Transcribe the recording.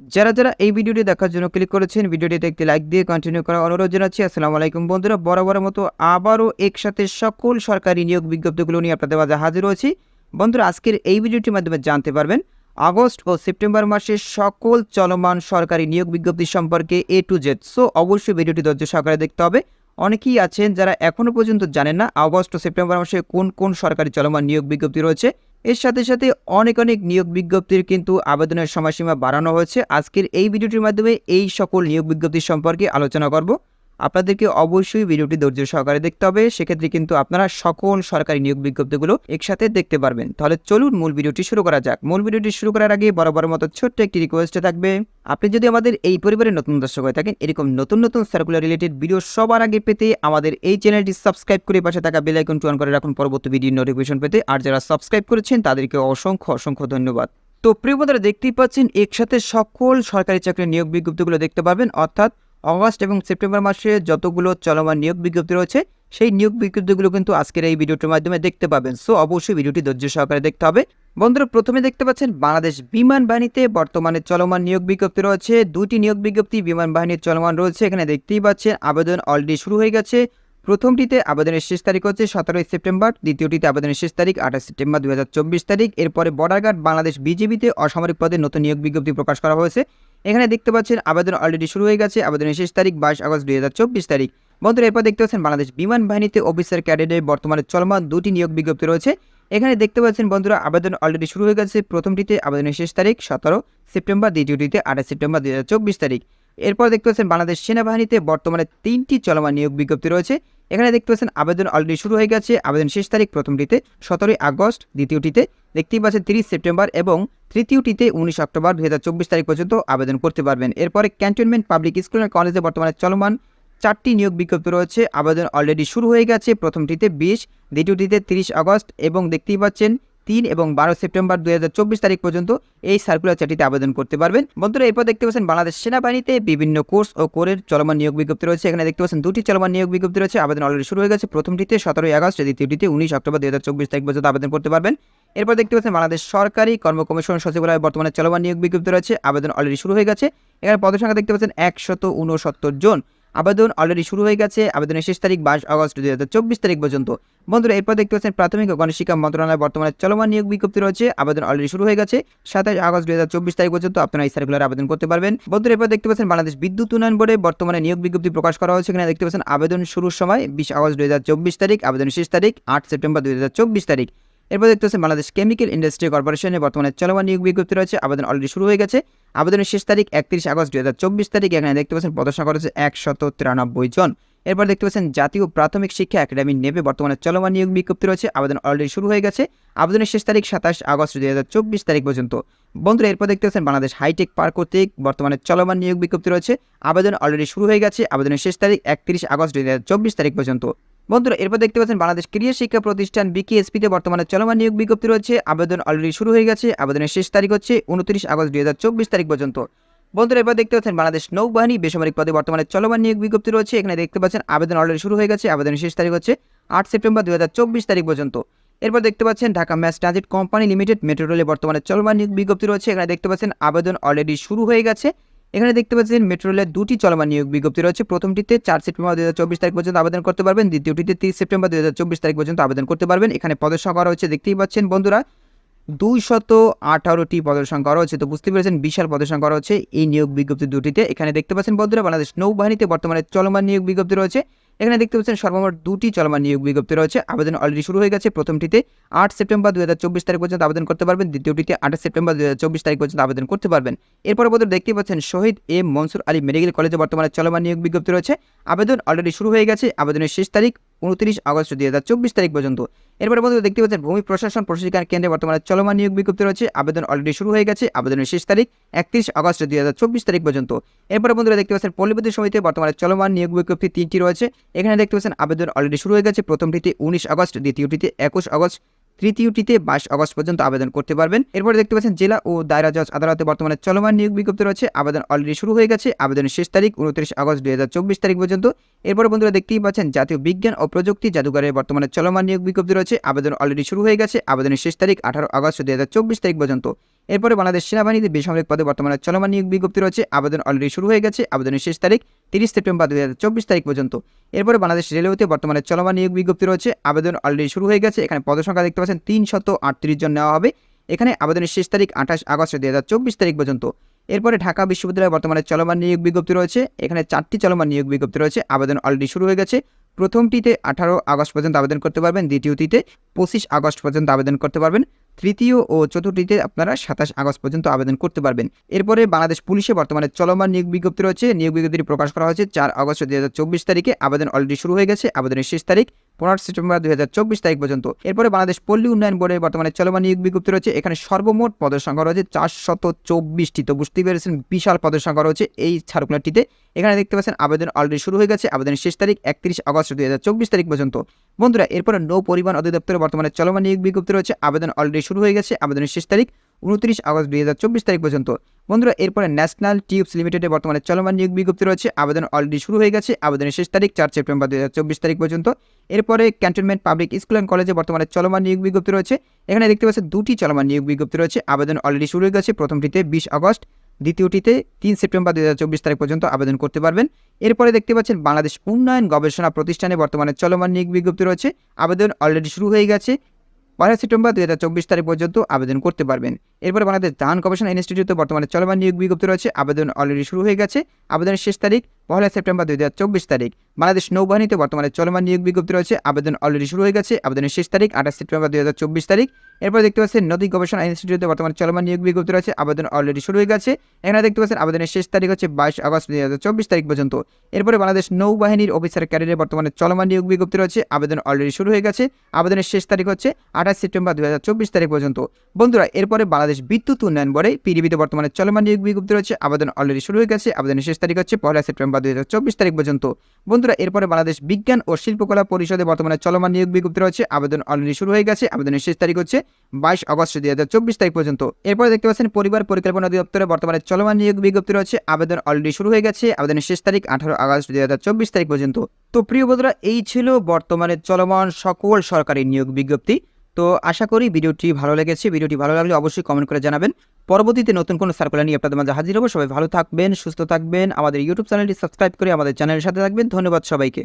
যারা যারা এই ভিডিওটি দেখার জন্য ক্লিক করেছেন, ভিডিওটিতে একটি লাইক দিয়ে কন্টিনিউ করার অনুরোধ জানাচ্ছি। আসসালামু আলাইকুম বন্ধুরা বরাবরের মতো আবারও একসাথে সকল সরকারি নিয়োগ বিজ্ঞপ্তিগুলো নিয়ে আপনাদের মাঝে হাজির হয়েছি। বন্ধুরা, আজকের এই ভিডিওটির মাধ্যমে জানতে পারবেন, আগস্ট ও সেপ্টেম্বর মাসের সকল চলমান সরকারি নিয়োগ বিজ্ঞপ্তি সম্পর্কে এ টু জেড সো অবশ্যই ভিডিওটি ধৈর্য সহকারে দেখতে হবে। অনেকেই আছেন যারা এখনও পর্যন্ত জানেন না আগস্ট ও সেপ্টেম্বর মাসে কোন কোন সরকারি চলমান নিয়োগ বিজ্ঞপ্তি রয়েছে। এর সাথে সাথে অনেক অনেক নিয়োগ বিজ্ঞপ্তির কিন্তু আবেদনের সময়সীমা বাড়ানো হয়েছে। আজকের এই ভিডিওটির মাধ্যমে এই সকল নিয়োগ বিজ্ঞপ্তি সম্পর্কে আলোচনা করব। আপনাদেরকে অবশ্যই ভিডিওটি ধৈর্য সহকারে দেখতে হবে। সেক্ষেত্রে কিন্তু আপনারা সকল সরকারি নিয়োগ বিজ্ঞপ্তিগুলো একসাথে দেখতে পারবেন। তাহলে চলুন মূল ভিডিওটি শুরু করা যাক। মূল ভিডিওটি শুরু করার আগে বরাবর মতো ছোট্ট একটি রিকোয়েস্টে থাকবে। আপনি যদি আমাদের এই পরিবারের নতুন দর্শক হয়ে থাকেন, এরকম নতুন নতুন সার্কুলার রিলেটেড ভিডিও সবার আগে পেতে আমাদের এই চ্যানেলটি সাবস্ক্রাইব করে পাশে থাকা বেল আইকনটি অন করে রাখুন। পরবর্তী ভিডিও নোটিফিকেশন পেতে আর যারা সাবস্ক্রাইব করেছেন, তাদেরকে অসংখ্য অসংখ্য ধন্যবাদ। তো প্রিয় বন্ধুরা, দেখতেই পাচ্ছেন, একসাথে সকল সরকারি চাকরির নিয়োগ বিজ্ঞপ্তিগুলো দেখতে পারবেন অর্থাৎ অগস্ট এবং সেপ্টেম্বর মাসে যতগুলো চলমান নিয়োগ বিজ্ঞপ্তি রয়েছে, সেই নিয়োগ বিজ্ঞপ্তিগুলো কিন্তু আজকের এই ভিডিওটির মাধ্যমে দেখতে পাবেন। সো অবশ্যই ভিডিওটি ধৈর্য সহকারে দেখতে হবে। বন্ধুরা, প্রথমে দেখতে পাচ্ছেন বাংলাদেশ বিমান বাহিনীতে বর্তমানে চলমান নিয়োগ বিজ্ঞপ্তি রয়েছে। দুটি নিয়োগ বিজ্ঞপ্তি বিমান বাহিনীর চলমান রয়েছে। এখানে দেখতেই পাচ্ছেন আবেদন অলরেডি শুরু হয়ে গেছে। প্রথমটিতে আবেদনের শেষ তারিখ হচ্ছে সতেরোই সেপ্টেম্বর, দ্বিতীয়টিতে আবেদনের শেষ তারিখ আঠাশ সেপ্টেম্বর দুই হাজার চব্বিশ তারিখ। এরপরে বর্ডার গার্ড বাংলাদেশ বিজেপিতে অসামরিক পদে নতুন নিয়োগ বিজ্ঞপ্তি প্রকাশ করা হয়েছে। এখানে দেখতে পাচ্ছেন আবেদন অলরেডি শুরু হয়ে গেছে। আবেদনের শেষ তারিখ বাইশ আগস্ট দুই হাজার চব্বিশ তারিখ। বন্ধুরা, এরপর দেখতে পাচ্ছেন বাংলাদেশ বিমান বাহিনীতে অফিসার ক্যাডেটের বর্তমানে চলমান দুটি নিয়োগ বিজ্ঞপ্তি রয়েছে। এখানে দেখতে পাচ্ছেন বন্ধুরা, আবেদন অলরেডি শুরু হয়ে গেছে। প্রথমটিতে আবেদনের শেষ তারিখ সতেরো সেপ্টেম্বর, দ্বিতীয়টিতে আঠাশ সেপ্টেম্বর, দুই হাজার চব্বিশ তারিখ। এরপর দেখতে পাচ্ছেন বাংলাদেশ সেনাবাহিনীতে বর্তমানে তিনটি চলমান নিয়োগ বিজ্ঞপ্তি রয়েছে। এখানে দেখতে পাচ্ছেন আবেদন অলরেডি শুরু হয়ে গেছে। আবেদন শেষ তারিখ প্রথমটিতে সতেরোই আগস্ট, দ্বিতীয়টিতে দেখতেই পাচ্ছেন তিরিশ সেপ্টেম্বর এবং তৃতীয়টিতে উনিশ অক্টোবর দু হাজার চব্বিশ তারিখ পর্যন্ত আবেদন করতে পারবেন। এরপরে ক্যান্টনমেন্ট পাবলিক স্কুল অ্যান্ড কলেজে বর্তমানে চলমান চারটি নিয়োগ বিজ্ঞপ্তি রয়েছে। আবেদন অলরেডি শুরু হয়ে গেছে। প্রথমটিতে বিশ, দ্বিতীয়টিতে তিরিশ আগস্ট এবং দেখতেই পাচ্ছেন তিন এবং বারো সেপ্টেম্বর দুই হাজার চব্বিশ তারিখ পর্যন্ত এই সার্কুলার চারটিতে আবেদন করতে পারবেন। বন্ধুরা, এরপর দেখতে পাচ্ছেন বাংলাদেশ সেনাবাহিনীতে বিভিন্ন কোর্স ও কোরের চলমান নিয়োগ বিজ্ঞপ্তি রয়েছে। এখানে দেখতে পাচ্ছেন দুটি চলমান নিয়োগ বিজ্ঞপ্তি রয়েছে। আবেদন অলরেডি শুরু হয়ে গেছে। প্রথমটিতে সতেরোই আগস্ট দ্বিতীয়টিতে উনিশ অক্টোবর দুই হাজার চব্বিশ তারিখ পর্যন্ত আবেদন করতে পারবেন। এরপর দেখতে পাচ্ছেন বাংলাদেশ সরকারি কর্ম কমিশন সচিবালয়ে বর্তমানে চলমান নিয়োগ বিজ্ঞপ্তি রয়েছে। আবেদন অলরেডি শুরু হয়ে গেছে। এখানে পদের সংখ্যা দেখতে পাচ্ছেন একশত উনসত্তর জন। আবেদন অলরেডি শুরু হয়ে গেছে। আবেদনের শেষ তারিখ বাইশ আগস্ট দুই হাজার চব্বিশ তারিখ পর্যন্ত। বন্ধুরা, এরপর দেখতে পাচ্ছেন প্রাথমিক ও গণশিক্ষা মন্ত্রণালয় বর্তমানে চলমান নিয়োগ বিজ্ঞপ্তি রয়েছে। আবেদন অলরেডি শুরু হয়ে গেছে। সাতাশ আগস্ট দু হাজার চব্বিশ তারিখ পর্যন্ত আপনারা এই সার্কুলার আবেদন করতে পারবেন। বন্ধুরা, এরপর দেখতে পাচ্ছেন বাংলাদেশ বিদ্যুৎ উন্নয়ন বোর্ডে বর্তমানে নিয়োগ বিজ্ঞপ্তি প্রকাশ করা হয়েছে। এখানে দেখতে পাচ্ছেন আবেদন শুরুর সময়, বিশ আগস্ট দু হাজার চব্বিশ তারিখ, আবেদনের শেষ তারিখ আট সেপ্টেম্বর দুই হাজার চব্বিশ তারিখ। এরপর দেখতে পাচ্ছেন বাংলাদেশ কেমিক্যাল ইন্ডাস্ট্রি কর্পোরেশনে বর্তমানে চলমান নিয়োগ বিজ্ঞপ্তি রয়েছে। আবেদন অলরেডি শুরু হয়ে গেছে। আবেদনের শেষ তারিখ একত্রিশ আগস্ট হাজার চব্বিশ তারিখ। এখানে দেখতে পাচ্ছেন পদসংখ্যা রয়েছে একশত তিরানব্বই জন। এরপর দেখতে পাচ্ছেন জাতীয় প্রাথমিক শিক্ষা একাডেমি নেবে বর্তমানে চলমান নিয়োগ বিজ্ঞপ্তি রয়েছে। আবেদন অলরেডি শুরু হয়ে গেছে। আবেদনের শেষ তারিখ সাতাশ আগস্ট হাজার চব্বিশ তারিখ পর্যন্ত। বন্ধুরা, এরপর দেখতে পাচ্ছেন বাংলাদেশ হাইটেক পার্ক কর্তৃক বর্তমানে চলমান নিয়োগ বিজ্ঞপ্তি রয়েছে। আবেদন অলরেডি শুরু হয়ে গেছে। আবেদনের শেষ তারিখ একত্রিশ আগস্ট দুই হাজার চব্বিশ তারিখ পর্যন্ত। বন্ধুরা, এরপর দেখতে পাচ্ছেন বাংলাদেশ ক্রিয়া শিক্ষা প্রতিষ্ঠান বিকেএসপিতে বর্তমানে চলমান নিয়োগ বিজ্ঞপ্তি রয়েছে। আবেদন অলরেডি শুরু হয়ে গেছে। আবেদনের শেষ তারিখ হচ্ছে উনত্রিশ আগস্ট দুই হাজার চব্বিশ তারিখ পর্যন্ত। বন্ধুরা এবার দেখতে পাচ্ছেন বাংলাদেশ নৌবাহিনী বেসামরিক পদে বর্তমানে চলমান নিয়োগ বিজ্ঞপ্তি রয়েছে। এখানে দেখতে পাচ্ছেন আবেদন অলরেডি শুরু হয়ে গেছে। আবেদনের শেষ তারিখ হচ্ছে আট সেপ্টেম্বর দুই হাজার চব্বিশ তারিখ পর্যন্ত। এরপর দেখতে পাচ্ছেন Dhaka mass transit company limited metro রেলে বর্তমানে চলমান নিয়োগ বিজ্ঞপ্তি রয়েছে। এখানে দেখতে পাচ্ছেন আবেদন অলরেডি শুরু হয়ে গেছে। এখানে দেখতে পাচ্ছেন মেট্রো রেলের দুটি চলমান নিয়োগ বিজ্ঞপ্তি রয়েছে। প্রথমটিতে চার সেপ্টেম্বর দুই হাজার চব্বিশ তারিখ পর্যন্ত আবেদন করতে পারবেন। দ্বিতীয়টিতে তিরিশ সেপ্টেম্বর দুই হাজার চব্বিশ তারিখ পর্যন্ত আবেদন করতে পারবেন। এখানে পদের সংখ্যা রয়েছে, দেখতেই পাচ্ছেন বন্ধুরা, দুইশত আঠারোটি পদের সংখ্যা রয়েছে। তো বুঝতে পেরেছেন, বিশাল পদের সংখ্যা রয়েছে এই নিয়োগ বিজ্ঞপ্তি দুটিতে। এখানে দেখতে পাচ্ছেন বন্ধুরা, বাংলাদেশ নৌবাহিনীতে বর্তমানে চলমান নিয়োগ বিজ্ঞপ্তি রয়েছে। এখানে দেখতে পাচ্ছেন সর্বমোট দুটি চলমান নিয়োগ বিজ্ঞপ্তি রয়েছে। আবেদন অলরেডি শুরু হয়ে গেছে। প্রথমটিতে আট সেপ্টেম্বর দু হাজার চব্বিশ তারিখ পর্যন্ত আবেদন করতে পারবেন। দ্বিতীয়টিতে আঠাশ সেপ্টেম্বর দু হাজার চব্বিশ তারিখ পর্যন্ত আবেদন করতে পারবেন। এরপর বোধ দেখতে পাচ্ছেন শহীদ এম মনসুর আলী মেডিকেল কলেজে বর্তমানে চলমান নিয়োগ বিজ্ঞপ্তি রয়েছে। আবেদন অলরেডি শুরু হয়ে গেছে। আবেদনের শেষ তারিখ উনত্রিশ আগস্ট দুই হাজার চব্বিশ তারিখ পর্যন্ত। এরপরে বন্ধু দেখতে পাচ্ছেন, ভূমি প্রশাসন প্রশিক্ষণ কেন্দ্রে বর্তমানে চলমান নিয়োগ বিজ্ঞপ্তি রয়েছে। আবেদন অলরেডি শুরু হয়ে গেছে। আবেদনের শেষ তারিখ একত্রিশ আগস্ট দুই হাজার চব্বিশ তারিখ পর্যন্ত। এরপরে বন্ধুরা দেখতে পাচ্ছেন পল্লীবিদ্যুৎ সমিতিতে বর্তমানে চলমান নিয়োগ বিজ্ঞপ্তি তিনটি রয়েছে। এখানে দেখতে পাচ্ছেন, আবেদন অলরেডি শুরু হয়ে গেছে। প্রথমটিতে উনিশ আগস্ট দ্বিতীয়টিতে একুশ আগস্ট। তৃতীয়টিতে বাইশ আগস্ট পর্যন্ত আবেদন করতে পারবেন। এরপরে দেখতে পাচ্ছেন, জেলা ও দায়রা জজ আদালতে বর্তমানে চলমান নিয়োগ বিজ্ঞপ্তি রয়েছে। আবেদন অলরেডি শুরু হয়ে গেছে। আবেদনের শেষ তারিখ উনত্রিশ আগস্ট দু হাজার চব্বিশ তারিখ পর্যন্ত। এরপরে বন্ধুরা দেখতেই পাচ্ছেন, জাতীয় বিজ্ঞান ও প্রযুক্তি জাদুঘরে বর্তমানে চলমান নিয়োগ বিজ্ঞপ্তি রয়েছে। আবেদন অলরেডি শুরু হয়ে গেছে। আবেদনের শেষ তারিখ আঠারো আগস্ট দু হাজার চব্বিশ তারিখ পর্যন্ত। এরপরে বাংলাদেশ সেনাবাহিনীতে বেসামরিক পদে বর্তমানে চলমান নিয়োগ বিজ্ঞপ্তি রয়েছে। আবেদন অলরেডি শুরু হয়ে গেছে। আবেদনের শেষ তারিখ তিরিশ সেপ্টেম্বর হাজার চব্বিশ তারিখ পর্যন্ত। এরপরে বাংলাদেশ রেলওয়েতে বর্তমানে চলমান নিয়োগ বিজ্ঞপ্তি রয়েছে। আবেদন অলরেডি শুরু হয়ে গেছে। এখানে পদসংখ্যা দেখতে পাচ্ছেন, তিন শত আটত্রিশ জন নেওয়া হবে। এখানে আবেদনের শেষ তারিখ আঠাশ আগস্ট চব্বিশ তারিখ পর্যন্ত। এরপরে ঢাকা বিশ্ববিদ্যালয়ে বর্তমানে চলমান নিয়োগ বিজ্ঞপ্তি রয়েছে। এখানে চারটি চলমান নিয়োগ বিজ্ঞপ্তি রয়েছে। আবেদন অলরেডি শুরু হয়ে গেছে। প্রথমটিতে আঠারো আগস্ট পর্যন্ত আবেদন করতে পারবেন। দ্বিতীয়টিতে পঁচিশ আগস্ট পর্যন্ত আবেদন করতে পারবেন। তৃতীয় ও চতুর্থীতে আপনারা সাতাশ আগস্ট পর্যন্ত আবেদন করতে পারবেন। এরপরে বাংলাদেশ পুলিশে বর্তমানে চলমান নিয়োগ বিজ্ঞপ্তি রয়েছে। নিয়োগ বিজ্ঞপ্তি প্রকাশ করা হয়েছে চার আগস্ট দু হাজার চব্বিশ তারিখে। আবেদন অলরেডি শুরু হয়ে গেছে। আবেদনের শেষ তারিখ পনেরো সেপ্টেম্বর দুই হাজার চব্বিশ তারিখ পর্যন্ত। এরপরে বাংলাদেশ পল্লী উন্নয়ন বোর্ডের বর্তমানে চলমান নিয়োগ বিজ্ঞপ্তি রয়েছে। এখানে সর্বমোট পদের সংখ্যা রয়েছে চারশত চব্বিশটি। তো বুঝতেই পেরেছেন, বিশাল পদের সংখ্যা রয়েছে এই সার্কুলারটিতে। এখানে দেখতে পাচ্ছেন, আবেদন অলরেডি শুরু হয়ে গেছে। আবেদনের শেষ তারিখ একত্রিশ আগস্ট দুই হাজার চব্বিশ তারিখ পর্যন্ত। বন্ধুরা, এরপরে নৌ পরিবহন অধিদপ্তরে বর্তমানে চলমান নিয়োগ বিজ্ঞপ্তি রয়েছে। আবেদন অলরেডি শুরু হয়ে গেছে। আবেদনের শেষ তারিখ উনত্রিশ আগস্ট দুই হাজার চব্বিশ তারিখ পর্যন্ত। বন্ধুরা, এরপরে ন্যাশনাল টিউবস লিমিটেডে বর্তমানে চলমান নিয়োগ বিজ্ঞপ্তি রয়েছে। আবেদন অলরেডি শুরু হয়ে গেছে। আবেদনের শেষ তারিখ চার সেপ্টেম্বর দুই হাজার চব্বিশ তারিখ পর্যন্ত। এরপরে ক্যান্টনমেন্ট পাবলিক স্কুল অ্যান্ড কলেজে বর্তমানে চলমান নিয়োগ বিজ্ঞপ্তি রয়েছে। এখানে দেখতে পাচ্ছেন দুটি চলমান নিয়োগ বিজ্ঞপ্তি রয়েছে। আবেদন অলরেডি শুরু হয়ে গেছে। প্রথমটিতে বিশ আগস্ট, দ্বিতীয়টিতে তিন সেপ্টেম্বর দুই হাজার চব্বিশ তারিখ পর্যন্ত আবেদন করতে পারবেন। এরপরে দেখতে পাচ্ছেন বাংলাদেশ উন্নয়ন গবেষণা প্রতিষ্ঠানে বর্তমানে চলমান নিয়োগ বিজ্ঞপ্তি রয়েছে। আবেদন অলরেডি শুরু হয়ে গেছে। পয়লা সেপ্টেম্বর দুই হাজার চব্বিশ তারিখ পর্যন্ত আবেদন করতে পারবেন। এরপরে বাংলাদেশ ধান গবেষণা ইনস্টিটিউটে বর্তমানে চলমান নিয়োগ বিজ্ঞপ্তি রয়েছে। আবেদন অলরেডি শুরু হয়ে গেছে। আবেদনের শেষ তারিখ পয়লা সেপ্টেম্বর দুই হাজার চব্বিশ তারিখ। বাংলাদেশ নৌবাহিনীতে বর্তমানে চলমান নিয়োগ বিজ্ঞপ্তি রয়েছে। আবেদন অলরেডি শুরু হয়ে গেছে। আবেদনের শেষ তারিখ আঠাশ সেপ্টেম্বর দুই হাজার চব্বিশ তারিখ। এরপর দেখতে পাচ্ছেন, নদী গবেষণা ইনস্টিটিউটে বর্তমানে চলমান নিয়োগ বিজ্ঞপ্তি রয়েছে। আবেদন অলরেডি শুরু হয়ে গেছে। এখানে দেখতে পাচ্ছেন, আবেদনের শেষ তারিখ হচ্ছে বাইশ আগস্ট দুই হাজার চব্বিশ তারিখ পর্যন্ত। এরপরে বাংলাদেশ নৌবাহিনীর অফিসার ক্যারিয়ারে বর্তমানে চলমান নিয়োগ বিজ্ঞপ্তি রয়েছে। আবেদন অলরেডি শুরু হয়ে গেছে। আবেদনের শেষ তারিখ হচ্ছে আঠাশ সেপ্টেম্বর দুই হাজার চব্বিশ তারিখ পর্যন্ত। বন্ধুরা, এরপরে বাংলাদেশ বিদ্যুৎ উন্নয়ন বোর্ডে পিডিবিতে বর্তমানে চলমান নিয়োগ বিজ্ঞপ্তি রয়েছে, আবেদন অলরেডি শুরু হয়ে গেছে। আবেদনের শেষ তারিখ হচ্ছে পয়লা সেপ্টেম্বর দুই হাজার চব্বিশ তারিখ পর্যন্ত। বন্ধুরা, এরপরে বাংলাদেশ বিজ্ঞান ও শিল্পকলা পরিষদে বর্তমানে চলমান নিয়োগ বিজ্ঞপ্তি রয়েছে। আবেদন অলরেডি শুরু হয়ে গেছে। আবেদনের শেষ তারিখ হচ্ছে বাইশ আগস্ট দুই চব্বিশ তারিখ পর্যন্ত। এরপরে দেখতে পাচ্ছেন, পরিবার পরিকল্পনা অধিদপ্তরে বর্তমানে চলমান নিয়োগ বিজ্ঞপ্তি রয়েছে। আবেদন অলরেডি শুরু হয়ে গেছে। আবেদনের শেষ তারিখ আঠারো আগস্ট দুই হাজার চব্বিশ তারিখ পর্যন্ত। তো প্রিয় বন্ধুরা, এই ছিল বর্তমানে চলমান সকল সরকারি নিয়োগ বিজ্ঞপ্তি। তো আশা করি ভিডিওটি ভালো লেগেছে। ভিডিওটি ভালো লাগলে অবশ্যই কমেন্ট করে জানাবেন। পরবর্তীতে নতুন কোনো সার্কুলার নিয়ে আপনাদের মাঝে হাজির হব। সবাই ভালো থাকবেন, সুস্থ থাকবেন। আমাদের ইউটিউব চ্যানেলটি সাবস্ক্রাইব করে আমাদের চ্যানেলের সাথে থাকবেন। ধন্যবাদ সবাইকে।